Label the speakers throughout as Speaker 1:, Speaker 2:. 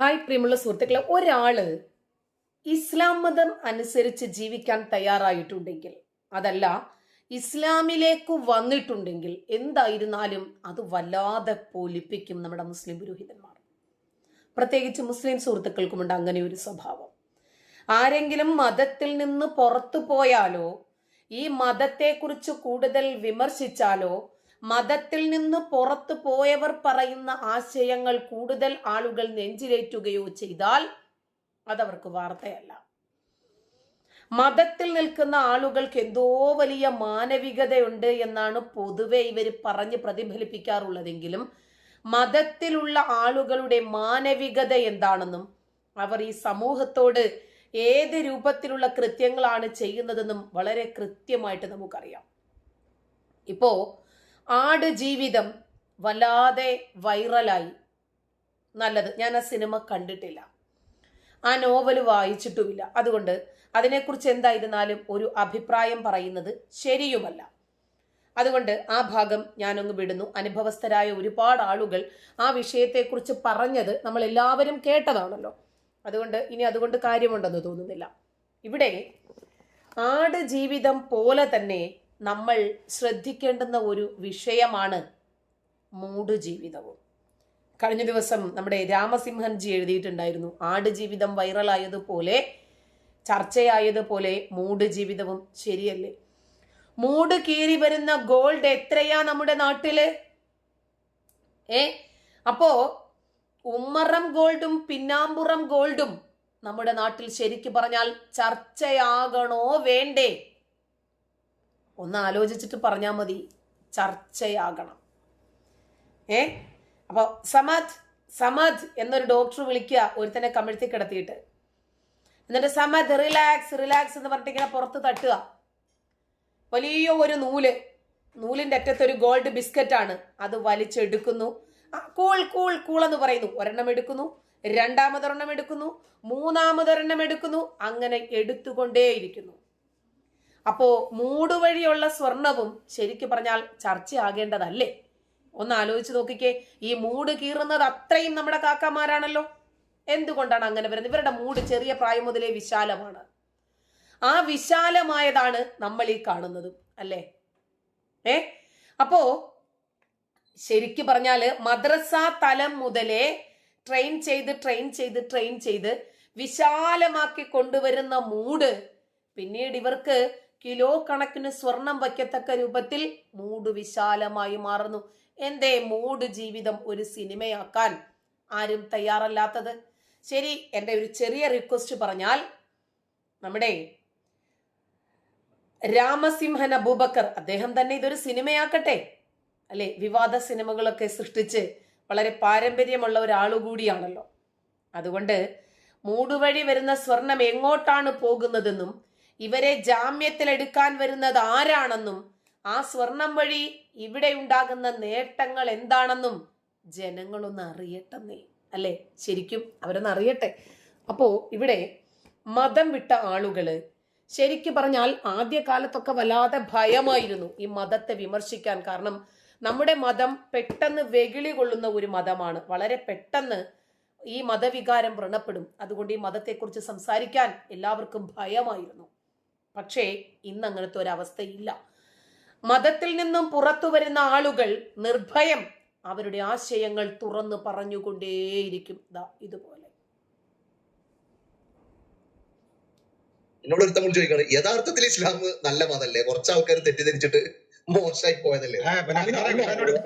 Speaker 1: Hi പ്രിയമുള്ള സുഹൃത്തുക്കളെ ഒരാൾ ഇസ്ലാം മതം അനുസരിച്ച് ജീവിക്കാൻ തയ്യാറായിട്ടുണ്ടെങ്കിൽ അതല്ല ഇസ്ലാമിലേക്ക് വന്നിട്ടുണ്ടെങ്കിൽ എന്തായിരുന്നാലും അത് വല്ലാതെ പൊലിപ്പിക്കും നമ്മുടെ മുസ്ലിം പുരോഹിതന്മാർ. പ്രത്യേകിച്ച് മുസ്ലിം സുഹൃത്തുക്കൾക്കുമുണ്ട് അങ്ങനെ ഒരു സ്വഭാവം. ആരെങ്കിലും മതത്തിൽ നിന്ന് പുറത്തു പോയാലോ ഈ മതത്തെക്കുറിച്ച് കൂടുതൽ വിമർശിച്ചാലോ മതത്തിൽ നിന്ന് പുറത്തു പോയവർ പറയുന്ന ആശയങ്ങൾ കൂടുതൽ ആളുകൾ നെഞ്ചിലേറ്റുകയോ ചെയ്താൽ അതവർക്ക് വാർത്തയല്ല. മതത്തിൽ നിൽക്കുന്ന ആളുകൾക്ക് എന്തോ വലിയ മാനവികതയുണ്ട് എന്നാണ് പൊതുവെ ഇവർ പറഞ്ഞ് പ്രതിഫലിപ്പിക്കാറുള്ളതെങ്കിലും മതത്തിലുള്ള ആളുകളുടെ മാനവികത എന്താണെന്നും അവർ ഈ സമൂഹത്തോട് ഏത് രൂപത്തിലുള്ള കൃത്യങ്ങളാണ് ചെയ്യുന്നതെന്നും വളരെ കൃത്യമായിട്ട് നമുക്കറിയാം. ഇപ്പോ ആട് ജീവിതം വല്ലാതെ വൈറലായി. നല്ലത്. ഞാൻ ആ സിനിമ കണ്ടിട്ടില്ല. ആ നോവൽ വായിച്ചിട്ടുമില്ല. അതുകൊണ്ട് അതിനെക്കുറിച്ച് എന്തായിരുന്നാലും ഒരു അഭിപ്രായം പറയുന്നത് ശരിയുമല്ല. അതുകൊണ്ട് ആ ഭാഗം ഞാനൊന്ന് വിടുന്നു. അനുഭവസ്ഥരായ ഒരുപാട് ആളുകൾ ആ വിഷയത്തെക്കുറിച്ച് പറഞ്ഞത് നമ്മൾ എല്ലാവരും കേട്ടതാണല്ലോ. അതുകൊണ്ട് ഇനി അതുകൊണ്ട് കാര്യമുണ്ടെന്ന് തോന്നുന്നില്ല. ഇവിടെ ആട് ജീവിതം പോലെ തന്നെ നമ്മൾ ശ്രദ്ധിക്കേണ്ടുന്ന ഒരു വിഷയമാണ് മൂട് ജീവിതവും കഴിഞ്ഞ ദിവസം നമ്മുടെ രാമസിംഹൻജി എഴുതിയിട്ടുണ്ടായിരുന്നു ആട് ജീവിതം വൈറലായതുപോലെ ചർച്ചയായതുപോലെ മൂട് ജീവിതവും ശരിയല്ലേ? മൂട് കീറി വരുന്ന ഗോൾഡ് എത്രയാ നമ്മുടെ നാട്ടിൽ? ഏ? അപ്പോ ഉമ്മറം ഗോൾഡും പിന്നാമ്പുറം ഗോൾഡും നമ്മുടെ നാട്ടിൽ ശരിക്കു പറഞ്ഞാൽ ചർച്ചയാകണോ വേണ്ടേ? ഒന്ന് ആലോചിച്ചിട്ട് പറഞ്ഞാൽ മതി. ചർച്ചയാകണം. ഏ? അപ്പോൾ സമദ് സമദ് എന്നൊരു ഡോക്ടർ വിളിക്കുക ഒരുത്തനെ കമിഴ്ത്തി കിടത്തിയിട്ട്. എന്നിട്ട് സമദ് റിലാക്സ് റിലാക്സ് എന്ന് പറഞ്ഞിട്ട് ഇങ്ങനെ പുറത്ത് തട്ടുക. വലിയ ഒരു നൂൽ. നൂലിന്റെ അറ്റത്തൊരു ഗോൾഡ് ബിസ്ക്കറ്റ് ആണ് അത് വലിച്ചെടുക്കുന്നു. കൂൾ കൂൾ കൂൾ എന്ന് പറയുന്നു. ഒരെണ്ണം എടുക്കുന്നു. രണ്ടാമതൊരെണ്ണം എടുക്കുന്നു. മൂന്നാമതൊരെണ്ണം എടുക്കുന്നു. അങ്ങനെ എടുത്തുകൊണ്ടേയിരിക്കുന്നു. അപ്പോ മൂടുവഴിയുള്ള സ്വർണവും ശരിക്കു പറഞ്ഞാൽ ചർച്ചയാകേണ്ടതല്ലേ? ഒന്ന് ആലോചിച്ച് നോക്കിക്കേ ഈ മൂട് കീറുന്നത് അത്രയും നമ്മുടെ കാക്കമാരാണല്ലോ. എന്തുകൊണ്ടാണ് അങ്ങനെ വരുന്നത്? ഇവരുടെ മൂട് ചെറിയ പ്രായം മുതലേ വിശാലമാണ്. ആ വിശാലമായതാണ് നമ്മൾ ഈ കാണുന്നത് അല്ലേ? ഏ? അപ്പോ ശരിക്കു പറഞ്ഞാൽ മദ്രസ തലം മുതലേ ട്രെയിൻ ചെയ്ത് ട്രെയിൻ ചെയ്ത് ട്രെയിൻ ചെയ്ത് വിശാലമാക്കി കൊണ്ടുവരുന്ന മൂട് പിന്നീട് ഇവർക്ക് കിലോ കണക്കിന് സ്വർണം വയ്ക്കത്തക്ക രൂപത്തിൽ മൂട് വിശാലമായി മാറുന്നു. എന്തേ മൂട് ജീവിതം ഒരു സിനിമയാക്കാൻ? ആരും തയ്യാറല്ലാത്തത്. ശരി എന്റെ ഒരു ചെറിയ റിക്വസ്റ്റ് പറഞ്ഞാൽ നമ്മുടെ രാമസിംഹൻ അബൂബക്കർ അദ്ദേഹം തന്നെ ഇതൊരു സിനിമയാക്കട്ടെ. അല്ലെ? വിവാദ സിനിമകളൊക്കെ സൃഷ്ടിച്ച് വളരെ പാരമ്പര്യമുള്ള ഒരാളുകൂടിയാണല്ലോ അതുകൊണ്ട് മൂടുവഴി വരുന്ന സ്വർണം എങ്ങോട്ടാണ് പോകുന്നതെന്നും ഇവരെ ജാമ്യത്തിലെടുക്കാൻ വരുന്നത് ആരാണെന്നും ആ സ്വർണം വഴി ഇവിടെ ഉണ്ടാകുന്ന നേട്ടങ്ങൾ എന്താണെന്നും ജനങ്ങളൊന്ന് അറിയട്ടെന്നേ. അല്ലേ? ശരിക്കും അവരൊന്ന് അറിയട്ടെ. അപ്പോ ഇവിടെ മതം വിട്ട ആളുകൾ ശരിക്കും പറഞ്ഞാൽ ആദ്യ കാലത്തൊക്കെ വല്ലാതെ ഭയമായിരുന്നു ഈ മതത്തെ വിമർശിക്കാൻ. കാരണം നമ്മുടെ മതം പെട്ടെന്ന് വെകിളി കൊള്ളുന്ന ഒരു മതമാണ്. വളരെ പെട്ടെന്ന് ഈ മതവികാരം വ്രണപ്പെടും. അതുകൊണ്ട് ഈ മതത്തെക്കുറിച്ച് സംസാരിക്കാൻ എല്ലാവർക്കും ഭയമായിരുന്നു. പക്ഷേ ഇന്ന് അങ്ങനത്തെ ഒരവസ്ഥയില്ല. മതത്തിൽ നിന്നും പുറത്തു വരുന്ന ആളുകൾ നിർഭയം അവരുടെ ആശയങ്ങൾ തുറന്നു പറഞ്ഞുകൊണ്ടേയിരിക്കും. ദാ ഇതുപോലെ.
Speaker 2: എന്നോട് ചോദിക്കാണ് യഥാർത്ഥത്തിൽ ഇസ്ലാം നല്ല മതല്ലേ? കുറച്ച് ആൾക്കാർ തെറ്റിദ്ധരിച്ചിട്ട് മോശമായി പോയതല്ലേ?
Speaker 3: ആ, പിന്നെ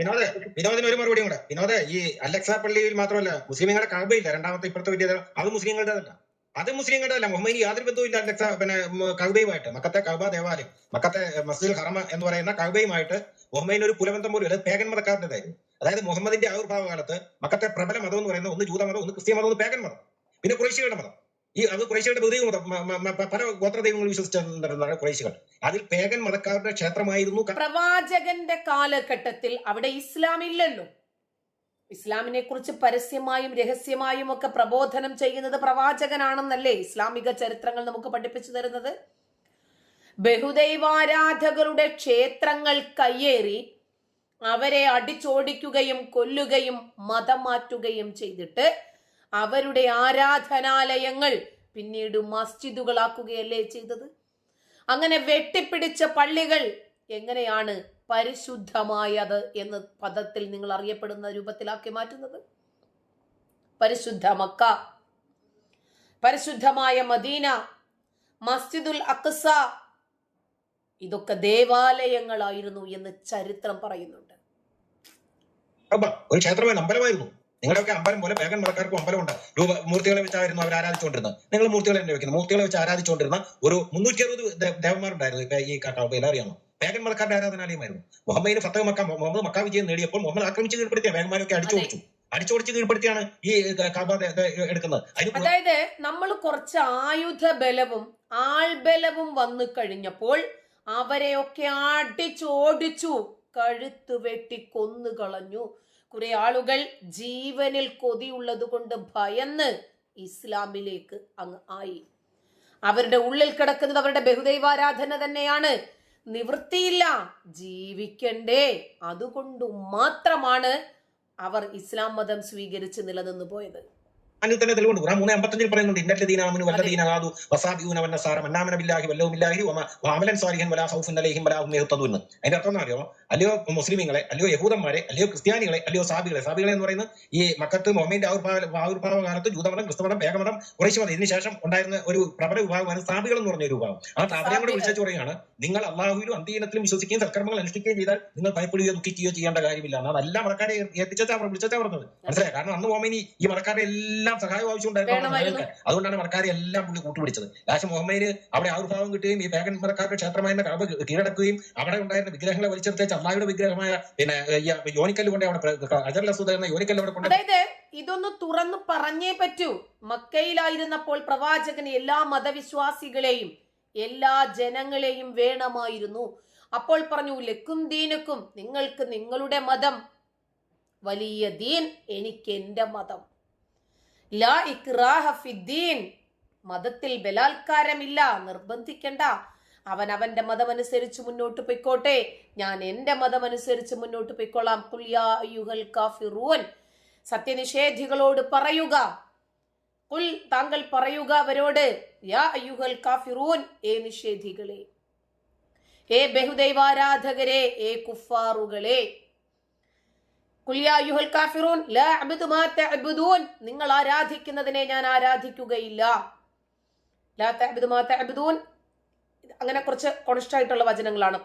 Speaker 3: വിനോദ വിനോദിന് ഒരു മറുപടിയും കൂടെ. വിനോദ ഈ അലക്സ പള്ളിയിൽ മാത്രമല്ല മുസ്ലിങ്ങളുടെ കാബയില്ല രണ്ടാമത്തെ ഇപ്പുറത്തെ വലിയ അത് മുസ്ലിങ്ങളുടേതല്ല. അത് മുസ്ലിങ്ങളുടേതല്ല മുഹമ്മദിന് യാതൊരു ബന്ധവും ഇല്ല പിന്നെ കൗബയുമായിട്ട്. മക്കത്തെ കൗബ ദേവാലയം മക്കത്തെ മസ്ജിദ് ഹറമ എന്ന് പറയുന്ന കൗബയുമായിട്ട് മുഹമ്മദിന് ഒരു കുലബന്ധം പോലും അത് പേഗൻ മതക്കാരന്റെതായിരുന്നു അതായത് മുഹമ്മദിന്റെ ആവിർഭാവ കാലത്ത് മക്കത്തെ പ്രബല മതം എന്ന് പറയുന്നത് ഒന്ന് ജൂത മതം ഒന്ന് ക്രിസ്ത്യ മതം ഒന്ന് പേഗൻ മതം. പിന്നെ കുറേശ്യയുടെ മതം. ഈ അത് കുറേശ്യയുടെ ബഹുദൈവ മതം. പല ഗോത്രദൈവങ്ങൾ വിശ്വസിച്ചിരുന്നതാണ് കുറേശ്യകൾ അതിൽ പേഗൻ മതക്കാരുടെ ക്ഷേത്രമായിരുന്നു
Speaker 1: പ്രവാചകന്റെ കാലഘട്ടത്തിൽ അവിടെ ഇസ്ലാം ഇല്ലല്ലോ ഇസ്ലാമിനെ കുറിച്ച് പരസ്യമായും രഹസ്യമായും ഒക്കെ പ്രബോധനം ചെയ്യുന്നത് പ്രവാചകനാണെന്നല്ലേ ഇസ്ലാമിക ചരിത്രങ്ങൾ നമുക്ക് പഠിപ്പിച്ചു തരുന്നത്? ബഹുദൈവാരാധകരുടെ ക്ഷേത്രങ്ങൾ കയ്യേറി അവരെ അടിച്ചോടിക്കുകയും കൊല്ലുകയും മതം മാറ്റുകയും ചെയ്തിട്ട് അവരുടെ ആരാധനാലയങ്ങൾ പിന്നീട് മസ്ജിദുകളാക്കുകയല്ലേ ചെയ്തത്? അങ്ങനെ വെട്ടിപ്പിടിച്ച പള്ളികൾ എങ്ങനെയാണ് പരിശുദ്ധമായത് എന്ന് പദത്തിൽ നിങ്ങൾ അറിയപ്പെടുന്ന രൂപത്തിലാക്കി മാറ്റുന്നത്? പരിശുദ്ധ മക്ക പരിശുദ്ധമായ മദീന മസ്ജിദുൽ അക്സ ഇതൊക്കെ ദേവാലയങ്ങളായിരുന്നു എന്ന് ചരിത്രം പറയുന്നുണ്ട്.
Speaker 3: ഒരു ക്ഷേത്രമായിരുന്നു അമ്പലമായിരുന്നു. നിങ്ങളുടെയൊക്കെ അമ്പലം പോലെ പേഗൻ മതക്കാർക്കും അമ്പലമുണ്ട്. രൂപ മൂർത്തികളെ വെച്ചായിരുന്നു അവർ ആരാധിച്ചുകൊണ്ടിരുന്നത് നിങ്ങൾ മൂർത്തികളെ തന്നെ വെക്കുന്നത് മൂർത്തികളെ വെച്ച് ആരാധിച്ചുകൊണ്ടിരുന്ന ഒരു മുന്നൂറ്റി അറുപത് ദേവന്മാരുണ്ടായിരുന്നു. ഇപ്പൊ ഈ കഅബയിൽ അറിയാമോ? പേഗൻ മലക്കാരുടെ ആരാധനാലയമായിരുന്നു? മുഹമ്മദിന് ഫത്തഹ് മക്ക മുഹമ്മദ് മക്ക വിജയം നേടിയപ്പോൾ മുഹമ്മദ് ആക്രമിച്ച് കീഴ്പ്പെടുത്തിയ വേഗന്മാരൊക്കെ അടിച്ചോടിച്ചു അടിച്ചോടിച്ച് കീഴ്പ്പെടുത്തിയാണ് ഈ കാബ എടുക്കുന്നത്.
Speaker 1: അതായത് നമ്മൾ കുറച്ച് ആയുധ ബലവും ആൾബലവും വന്നു കഴിഞ്ഞപ്പോൾ അവരെയൊക്കെ അടിച്ചോടിച്ചു കഴുത്ത് വെട്ടി കൊന്നു കളഞ്ഞു. കുറെ ആളുകൾ ജീവനിൽ കൊതിയുള്ളത് കൊണ്ട് ഭയന്ന് ഇസ്ലാമിലേക്ക് അങ്ങ് ആയി. അവരുടെ ഉള്ളിൽ കിടക്കുന്നത് അവരുടെ ബഹുദൈവാരാധന തന്നെയാണ്. നിവൃത്തിയില്ല. ജീവിക്കണ്ടേ. അതുകൊണ്ട് മാത്രമാണ് അവർ ഇസ്ലാം മതം സ്വീകരിച്ച് നിലനിന്നു പോയത്
Speaker 3: അതിൽ തന്നെ തെളിവുണ്ട്. ഖുർആൻ മൂന്ന് അമ്പത്തഞ്ചിൽ പറയുന്നുണ്ട് ഇന്നല്ലദീന ആമനു വല്ലദീന ഹാദു വസാബിയൂന വന്നസാര മന്നാമന ബില്ലാഹി വല്ലഹു ബില്ലാഹി വമ വഅമലൻ സാലിഹൻ വലാ ഖൗഫുൻ അലൈഹിം വലാ ഹും യഹ്തദൂൻ അതിന്റെ അർത്ഥം അറിയോ അല്ലയോ മുസ്ലിമീങ്ങളെ അല്ലയോ യഹൂദന്മാരെ അല്ലയോ ക്രിസ്ത്യാനികളെ അല്ലയോ സാബികളെ സാബികളെ എന്ന് പറയുന്നത് ഈ മക്കത്ത് മൊഹമ്മദിന്റെ ആവിർഭാവ ആവിർഭാവ കാലത്ത് ജൂതമതം ക്രിസ്തുമതം പേഗമതം കുറേശ്ശ് മതം ഇതിനുശേഷം ഉണ്ടായിരുന്ന ഒരു പ്രബല വിഭാഗമാണ് സാബികൾ എന്ന് പറഞ്ഞ ഒരു വിഭാഗം. ആ അവരെ കൂടെ വിളിച്ചു പറയുകയാണ് നിങ്ങൾ അള്ളാഹുവിലും അന്തീനത്തിലും വിശ്വസിക്കുകയും സൽക്കർമ്മങ്ങൾ അനുഷ്ഠിക്കുകയും ചെയ്താൽ നിങ്ങൾ ഭയപ്പെടുകയോ ദുഃഖിക്കുകയോ ചെയ്യേണ്ട കാര്യമില്ല. എന്നാണ് എല്ലാ മറക്കാരെ ഏൽപ്പിച്ചാൽ അവർ വിളിച്ചാൽ പറഞ്ഞത്. മനസ്സിലായി? കാരണം അന്ന് മോമിനി ഈ മറക്കാരെ എല്ലാം സഹായം ആവശ്യമുണ്ടായിരുന്നു. അതുകൊണ്ടാണ് മറക്കാരെ എല്ലാം പുള്ളി കൂട്ടുപിടിച്ചത്. ലാസ്റ്റ് മുഹമ്മദിന് അവിടെ ആവിർഭാവം കിട്ടുകയും ഈ പേഗൻ മറക്കാരുടെ ക്ഷേത്രമായ കാവ് കീഴടക്കുകയും അവിടെ ഉണ്ടായിരുന്ന വിഗ്രഹങ്ങളെ വലിച്ചെടുത്തേച്ച് അള്ളാഹയുടെ വിഗ്രഹമായ പിന്നെ യോനിക്കല്ല് കൊണ്ട് അവിടെ പ്ര- എന്ന യോനിക്കല്ല് അവിടെ കൊണ്ട്
Speaker 1: അതായത് ഇതൊന്ന് തുറന്നു പറഞ്ഞേ പറ്റൂ. മക്കയിലായിരുന്നപ്പോൾ പ്രവാചകന് എല്ലാ മതവിശ്വാസികളെയും എല്ലാ ജനങ്ങളെയും വേണമായിരുന്നു. അപ്പോൾ പറഞ്ഞു ലക്കും ദീനക്കും നിങ്ങൾക്ക് നിങ്ങളുടെ മതം വലിയ ദീൻ എനിക്ക് എന്റെ മതം. ഇക്റാഹ ഫിദ്ദീൻ മതത്തിൽ ബലാത്കാരമില്ല നിർബന്ധിക്കണ്ട. അവൻ അവന്റെ മതമനുസരിച്ച് മുന്നോട്ട് പൊയ്ക്കോട്ടെ. ഞാൻ എന്റെ മതമനുസരിച്ച് മുന്നോട്ട് പൊയ്ക്കൊള്ളാം. കാഫിറൂൻ. സത്യനിഷേധികളോട് പറയുക. കുൽ താങ്കൾ പറയുക അവരോട് യാ അയ്യുഹൽ കാഫിറൂൻ ഏ നിഷേധികളെ. ഏ ബഹുദൈവാരാധകരെ ഏ കുഫാറുകളെ. കാഫിറൂൻ ലാ അബ്ദു മാ നിങ്ങൾ ആരാധിക്കുന്നതിനെ ഞാൻ ആരാധിക്കുകയില്ല. ലാ തഅബ്ദു മാ അങ്ങനെ കുറച്ച് കോൺസ്റ്റായിട്ടുള്ള വചനങ്ങളാണ്.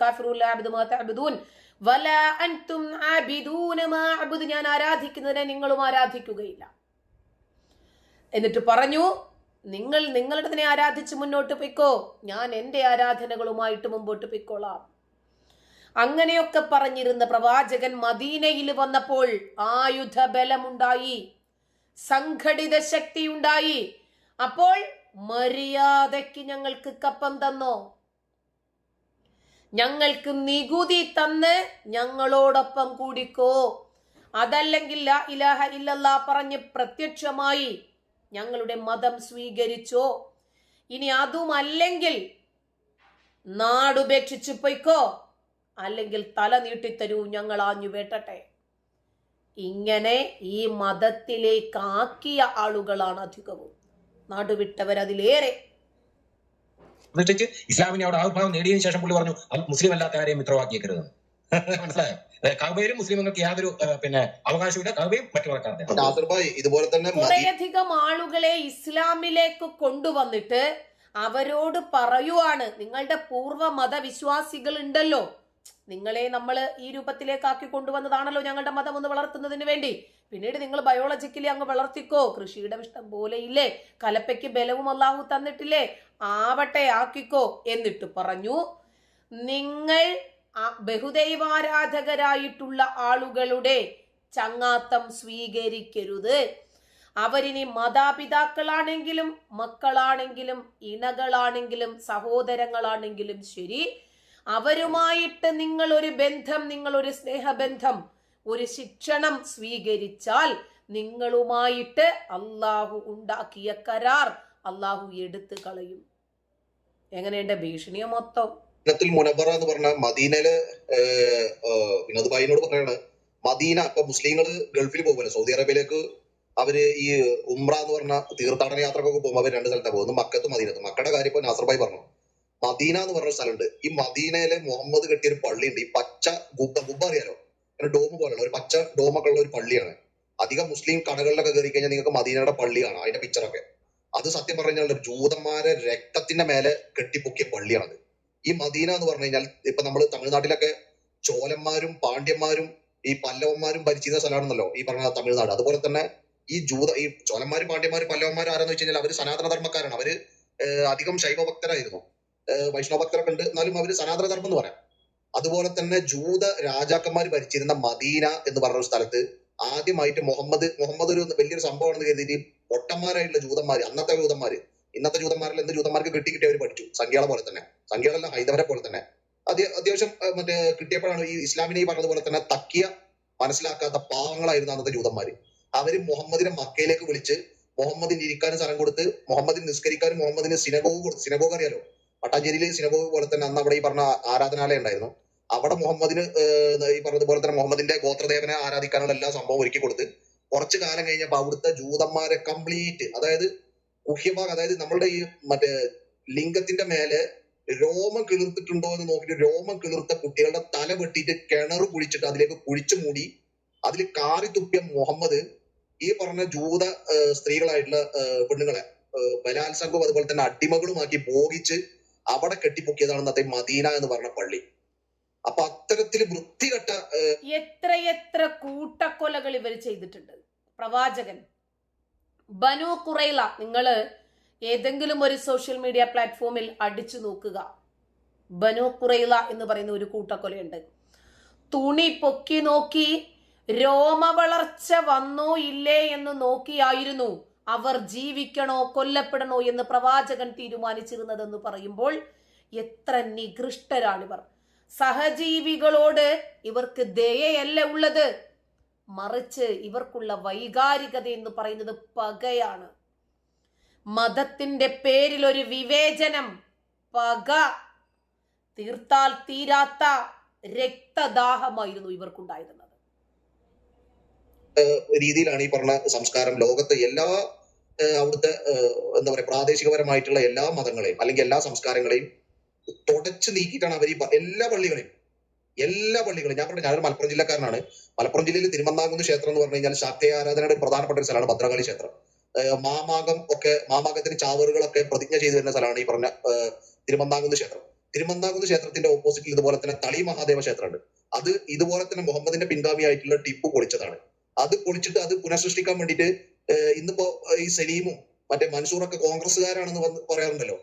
Speaker 1: കാഫിറൂൻ ലാ അബ്ദു മാ അൻതും ആബിദൂന മാ അബ്ദു. ഞാൻ ആരാധിക്കുന്നതിനെ നിങ്ങളും ആരാധിക്കുകയില്ല. എന്നിട്ട് പറഞ്ഞു നിങ്ങൾ നിങ്ങളുടെ തന്നെ ആരാധിച്ച് മുന്നോട്ട് പൊയ്ക്കോ. ഞാൻ എന്റെ ആരാധനകളുമായിട്ട് മുമ്പോട്ട് പൊയ്ക്കോളാം. അങ്ങനെയൊക്കെ പറഞ്ഞിരുന്ന പ്രവാചകൻ മദീനയിൽ വന്നപ്പോൾ ആയുധ ബലമുണ്ടായി സംഘടിത ശക്തി ഉണ്ടായി അപ്പോൾ മര്യാദയ്ക്ക് ഞങ്ങൾക്ക് കപ്പം തന്നോ? ഞങ്ങൾക്ക് നികുതി തന്ന് ഞങ്ങളോടൊപ്പം കൂടിക്കോ? അതല്ലെങ്കിൽ ലാ ഇലാഹ പറഞ്ഞ് പ്രത്യക്ഷമായി ഞങ്ങളുടെ മതം സ്വീകരിച്ചോ? ഇനി അതുമല്ലെങ്കിൽ നാടുപേക്ഷിച്ചു പൊയ്ക്കോ? അല്ലെങ്കിൽ തല നീട്ടിത്തരൂ ഞങ്ങൾ ആഞ്ഞു വേട്ടട്ടെ. ഇങ്ങനെ ഈ മതത്തിലേക്ക് ആക്കിയ ആളുകളാണ് അധികവും. നാടുവിട്ടവർ
Speaker 3: അതിലേറെ. ഇസ്ലാമിനെ അവിടെ ആവിർഭാവം നേടിയതിനു ശേഷം പുള്ളി പറഞ്ഞു "അത് മുസ്ലിം അല്ലാത്ത ആരെയും മിത്രമാക്കിയേക്കരുത് മനസ്സിലായോ? യാതൊരു പിന്നെ അവകാശമില്ല
Speaker 2: ഇതുപോലെ തന്നെ
Speaker 1: കുറേയധികം ആളുകളെ ഇസ്ലാമിലേക്ക് കൊണ്ടുവന്നിട്ട് അവരോട് പറയുവാണ് നിങ്ങളുടെ പൂർവ മതവിശ്വാസികൾ ഉണ്ടല്ലോ. നിങ്ങളെ നമ്മൾ ഈ രൂപത്തിലേക്കാക്കി കൊണ്ടുവന്നതാണല്ലോ ഞങ്ങളുടെ മതം ഒന്ന് വളർത്തുന്നതിന് വേണ്ടി. പിന്നീട് നിങ്ങൾ ബയോളജിക്കലി അങ്ങ് വളർത്തിക്കോ. കൃഷിയുടെ ഇഷ്ടം പോലെ ഇല്ലേ? കലപ്പയ്ക്ക് ബലവും അല്ലാഹു തന്നിട്ടില്ലേ? ആവട്ടെ ആക്കിക്കോ എന്നിട്ട് പറഞ്ഞു. നിങ്ങൾ ബഹുദൈവാരാധകരായിട്ടുള്ള ആളുകളുടെ ചങ്ങാത്തം സ്വീകരിക്കരുത്. അവരിനി മാതാപിതാക്കളാണെങ്കിലും മക്കളാണെങ്കിലും ഇണകളാണെങ്കിലും സഹോദരങ്ങളാണെങ്കിലും ശരി. അവരുമായിട്ട് നിങ്ങൾ ഒരു ബന്ധം നിങ്ങൾ ഒരു സ്നേഹബന്ധം ഒരു ശിക്ഷണം സ്വീകരിച്ചാൽ നിങ്ങളുമായിട്ട് അള്ളാഹു ഉണ്ടാക്കിയ കരാർ അള്ളാഹു എടുത്തു കളയും. എങ്ങനെയുണ്ട് ഭീഷണിയെ മൊത്തം?
Speaker 2: മുനബറ എന്ന് പറഞ്ഞ മദീനയിൽ വിനോദ് ഭായിനോട് പറയാണ് മദീന ഇപ്പൊ മുസ്ലിങ്ങൾ ഗൾഫിൽ പോകുമല്ലോ സൗദി അറേബ്യയിലേക്ക് അവർ ഈ ഉംറ എന്ന് പറഞ്ഞ തീർത്ഥാടന യാത്രക്കൊക്കെ പോകുമ്പോൾ അവർ രണ്ട് സ്ഥലത്താണ് പോകുന്നത് മക്കത്തും മദീനത്തും. മക്കയുടെ കാര്യം ഇപ്പൊ നാസർബായി പറഞ്ഞു. മദീന എന്ന് പറഞ്ഞ സ്ഥലമുണ്ട്. ഈ മദീനയിലെ മുഹമ്മദ് കെട്ടിയ ഒരു പള്ളിയുണ്ട്. ഈ പച്ച ഗുബ്ബ അറിയാലോ? ഒരു ഡോം പോലുള്ള ഒരു പച്ച ഡോമൊക്കെ ഉള്ള ഒരു പള്ളിയാണ്. അധികം മുസ്ലിം കടകളിലൊക്കെ കയറി കഴിഞ്ഞാൽ നിങ്ങൾക്ക് മദീനയുടെ പള്ളി കാണാം അതിന്റെ പിക്ചറൊക്കെ അത് സത്യം പറഞ്ഞു കഴിഞ്ഞാൽ ജൂതന്മാരെ രക്തത്തിന്റെ മേലെ കെട്ടിപ്പൊക്കിയ പള്ളിയാണത്. ഈ മദീന എന്ന് പറഞ്ഞു കഴിഞ്ഞാൽ ഇപ്പൊ നമ്മൾ തമിഴ്നാട്ടിലൊക്കെ ചോലന്മാരും പാണ്ഡ്യന്മാരും ഈ പല്ലവന്മാരും ഭരിച്ചിരുന്ന സ്ഥലമാണെന്നല്ലോ ഈ പറഞ്ഞ തമിഴ്നാട്. അതുപോലെ തന്നെ ഈ ജൂത ഈ ചോലന്മാരും പാണ്ഡ്യന്മാരും പല്ലവന്മാരും ആരാന്ന് വെച്ച് കഴിഞ്ഞാൽ അവർ സനാതന ധർമ്മക്കാരാണ് അവർ അധികം ശൈവ ഭക്തരായിരുന്നു ഏഹ് വൈഷ്ണവ ഭക്തരൊക്കെ ഉണ്ട് എന്നാലും അവർ സനാതന ധർമ്മം എന്ന് പറയാം. അതുപോലെ തന്നെ ജൂത രാജാക്കന്മാർ ഭരിച്ചിരുന്ന മദീന എന്ന് പറഞ്ഞ ഒരു സ്ഥലത്ത് ആദ്യമായിട്ട് മുഹമ്മദ് മുഹമ്മദ് ഒരു വലിയൊരു സംഭവമാണെന്ന് കരുതിയിട്ട് ഒട്ടന്മാരായിട്ടുള്ള ജൂതന്മാർ അന്നത്തെ ജൂതന്മാര് ഇന്നത്തെ ജൂതന്മാരിൽ എന്ത് ജൂതന്മാർക്ക് കിട്ടി കിട്ടി അവർ പഠിച്ചു. സംഖ്യകളെ പോലെ തന്നെ. സംഖ്യകളെല്ലാം ഹൈദവരെ പോലെ തന്നെ. അത് അത്യാവശ്യം മറ്റേ കിട്ടിയപ്പോഴാണ് ഈ ഇസ്ലാമിനെ ഈ പറഞ്ഞതുപോലെ തന്നെ തക്കിയ മനസ്സിലാക്കാത്ത പാവങ്ങളായിരുന്നു അന്നത്തെ ജൂതന്മാര്. അവർ മുഹമ്മദിനെ മക്കയിലേക്ക് വിളിച്ച് മുഹമ്മദിന് ഇരിക്കാനും സ്ഥലം കൊടുത്ത് മുഹമ്മദിന് നിസ്കരിക്കാനും മുഹമ്മദിന് സിനഗോഗ് കൊടുത്തു. സിനഗോഗ് അറിയാലോ? പട്ടാഞ്ചേരിയിലെ സിനിമ പോലെ തന്നെ അന്ന് അവിടെ ഈ പറഞ്ഞ ആരാധനാലയം ഉണ്ടായിരുന്നു. അവിടെ മുഹമ്മദിന് ഈ പറഞ്ഞതുപോലെ തന്നെ മുഹമ്മദിന്റെ ഗോത്രദേവനെ ആരാധിക്കാനുള്ള എല്ലാ സംഭവം ഒരുക്കി കൊടുത്ത് കുറച്ചു കാലം കഴിഞ്ഞപ്പോൾ അവിടുത്തെ ജൂതന്മാരെ കംപ്ലീറ്റ് അതായത് കുഹ്യഭാഗം അതായത് നമ്മളുടെ ഈ മറ്റേ ലിംഗത്തിന്റെ മേലെ രോമം കിളിർത്തിട്ടുണ്ടോ എന്ന് നോക്കിയിട്ട് രോമം കിളിർത്ത കുട്ടികളുടെ തല വെട്ടിയിട്ട് കിണർ കുഴിച്ചിട്ട് അതിലേക്ക് കുഴിച്ചു മൂടി അതിൽ കാറി തുപ്പിയ മുഹമ്മദ് ഈ പറഞ്ഞ ജൂത സ്ത്രീകളായിട്ടുള്ള പെണ്ണുങ്ങളെ ബലാത്സംഗവും അതുപോലെ തന്നെ അടിമകളുമാക്കി ഭോഗിച്ച് അവിടെ കെട്ടിപ്പൊക്കിയതാണ് ഇന്നത്തെ മദീന എന്ന് പറഞ്ഞ പള്ളി. അപ്പൊ അത്തരത്തിൽ വൃത്തികെട്ട
Speaker 1: എത്രയെത്ര കൂട്ടക്കൊലകൾ ഇവർ ചെയ്തിട്ടുണ്ട്. പ്രവാചകൻ ബനു കുറൈല നിങ്ങൾ ഏതെങ്കിലും ഒരു സോഷ്യൽ മീഡിയ പ്ലാറ്റ്ഫോമിൽ അടിച്ചു നോക്കുക. ബനു കുറൈല എന്ന് പറയുന്ന ഒരു കൂട്ടക്കൊലയുണ്ട്. തുണി പൊക്കി നോക്കി രോമ വളർച്ച വന്നോ ഇല്ലേ എന്ന് നോക്കിയായിരുന്നു. അവർ ജീവിക്കണോ കൊല്ലപ്പെടണോ എന്ന് പ്രവാചകൻ തീരുമാനിച്ചിരുന്നതെന്ന് പറയുമ്പോൾ എത്ര നികൃഷ്ടരാണിവർ. സഹജീവികളോട് ഇവർക്ക് ദയയല്ല ഉള്ളത്? മറിച്ച് ഇവർക്കുള്ള വൈകാരികത എന്ന് പറയുന്നത് പകയാണ്. മതത്തിന്റെ പേരിൽ ഒരു വിവേചനം പക തീർത്താൽ തീരാത്ത രക്തദാഹമായിരുന്നു ഇവർക്കുണ്ടായിരുന്നത്.
Speaker 2: രീതിയിലാണ് ഈ പറഞ്ഞ സംസ്കാരം ലോകത്ത് എല്ലാ അവിടുത്തെ എന്താ പറയുക പ്രാദേശികപരമായിട്ടുള്ള എല്ലാ മതങ്ങളെയും അല്ലെങ്കിൽ എല്ലാ സംസ്കാരങ്ങളെയും തുടച്ചു നീക്കിയിട്ടാണ് അവർ ഈ എല്ലാ പള്ളികളെയും എല്ലാ പള്ളികളും ഞാൻ പറഞ്ഞു ഞാനൊരു മലപ്പുറം ജില്ലക്കാരനാണ്. മലപ്പുറം ജില്ലയിൽ തിരുമന്നാകുന്ന ക്ഷേത്രം എന്ന് പറഞ്ഞു കഴിഞ്ഞാൽ ശാക്തേയ ആരാധനയുടെ പ്രധാനപ്പെട്ട ഒരു സ്ഥലമാണ് ഭദ്രകാളി ക്ഷേത്രം. മാമാകം ഒക്കെ മാമാകത്തിന് ചാവറുകളൊക്കെ പ്രതിജ്ഞ ചെയ്തു വരുന്ന സ്ഥലമാണ് ഈ പറഞ്ഞ തിരുമന്നാകുന്ന ക്ഷേത്രം. തിരുമന്നാകുന്ന ക്ഷേത്രത്തിന്റെ ഓപ്പോസിറ്റിൽ ഇതുപോലെ തന്നെ തളി മഹാദേവ ക്ഷേത്രമുണ്ട്. അത് ഇതുപോലെ തന്നെ മുഹമ്മദിന്റെ പിൻഗാമിയായിട്ടുള്ള ടിപ്പു പൊളിച്ചതാണ്. അത് പൊളിച്ചിട്ട് അത് പുനഃസൃഷ്ടിക്കാൻ വേണ്ടിയിട്ട് ഇന്നിപ്പോ ഈ സലീമും മറ്റേ മൻസൂറൊക്കെ കോൺഗ്രസ്സുകാരാണെന്ന് വന്ന് പറയാറുണ്ടല്ലോ.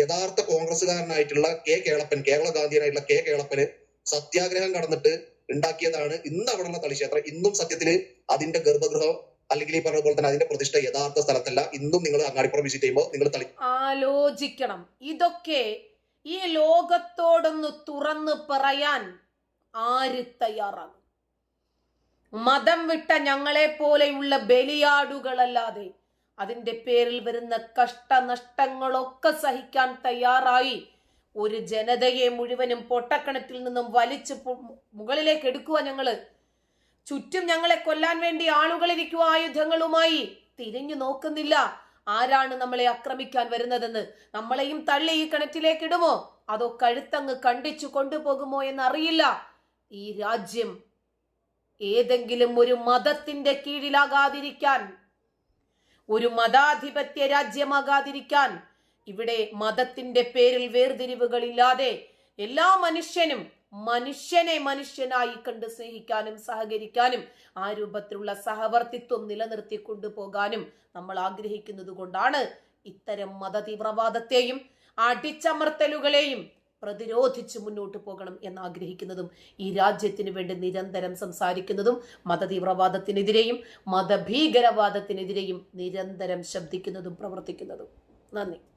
Speaker 2: യഥാർത്ഥ കോൺഗ്രസ്സുകാരനായിട്ടുള്ള കെ കേളപ്പൻ കേരള ഗാന്ധിയനായിട്ടുള്ള കെ കേളപ്പന് സത്യാഗ്രഹം കടന്നിട്ട് ഉണ്ടാക്കിയതാണ് ഇന്ന് അവിടെയുള്ള തളിക്ഷേത്രം. ഇന്നും സത്യത്തിൽ അതിന്റെ ഗർഭഗൃഹം അല്ലെങ്കിൽ ഈ പറഞ്ഞ പോലെ തന്നെ അതിന്റെ പ്രതിഷ്ഠ യഥാർത്ഥ സ്ഥലത്തല്ല. ഇന്നും നിങ്ങൾ അങ്ങാടിപ്പുറം വിസിറ്റ് ചെയ്യുമ്പോൾ നിങ്ങൾ തളി
Speaker 1: ആലോചിക്കണം. ഇതൊക്കെ ഈ ലോകത്തോടൊന്ന് തുറന്ന് പറയാൻ ആര് തയ്യാറാകും മതം വിട്ട ഞങ്ങളെ പോലെയുള്ള ബലിയാടുകളല്ലാതെ അതിന്റെ പേരിൽ വരുന്ന കഷ്ടനഷ്ടങ്ങളൊക്കെ സഹിക്കാൻ തയ്യാറായി. ഒരു ജനതയെ മുഴുവനും പൊട്ടക്കണത്തിൽ നിന്നും വലിച്ചു മുകളിലേക്ക് എടുക്കുക ഞങ്ങൾ. ചുറ്റും ഞങ്ങളെ കൊല്ലാൻ വേണ്ടി ആളുകൾ ഇരിക്കുക ആയുധങ്ങളുമായി. തിരിഞ്ഞു നോക്കുന്നില്ല. ആരാണ് നമ്മളെ ആക്രമിക്കാൻ വരുന്നതെന്ന്? നമ്മളെയും തള്ളി ഈ കിണറ്റിലേക്ക് ഇടുമോ? അതോ കഴുത്തങ്ങ് കണ്ടിച്ചു കൊണ്ടുപോകുമോ എന്നറിയില്ല. ഈ രാജ്യം ഏതെങ്കിലും ഒരു മതത്തിന്റെ കീഴിലാകാതിരിക്കാൻ ഒരു മതാധിപത്യ രാജ്യമാകാതിരിക്കാൻ ഇവിടെ മതത്തിന്റെ പേരിൽ വേർതിരിവുകളില്ലാതെ എല്ലാ മനുഷ്യനും മനുഷ്യനെ മനുഷ്യനായി കണ്ട് സ്നേഹിക്കാനും സഹകരിക്കാനും ആ രൂപത്തിലുള്ള സഹവർത്തിത്വം നിലനിർത്തി കൊണ്ടുപോകാനും നമ്മൾ ആഗ്രഹിക്കുന്നത് കൊണ്ടാണ് ഇത്തരം മത തീവ്രവാദത്തെയും അടിച്ചമർത്തലുകളെയും പ്രതിരോധിച്ച് മുന്നോട്ട് പോകണം എന്ന് ആഗ്രഹിക്കുന്നതും ഈ രാജ്യത്തിന് വേണ്ടി നിരന്തരം സംസാരിക്കുന്നതും മതതീവ്രവാദത്തിനെതിരെയും മതഭീകരവാദത്തിനെതിരെയും നിരന്തരം ശബ്ദിക്കുന്നതും പ്രവർത്തിക്കുന്നതും. നന്ദി.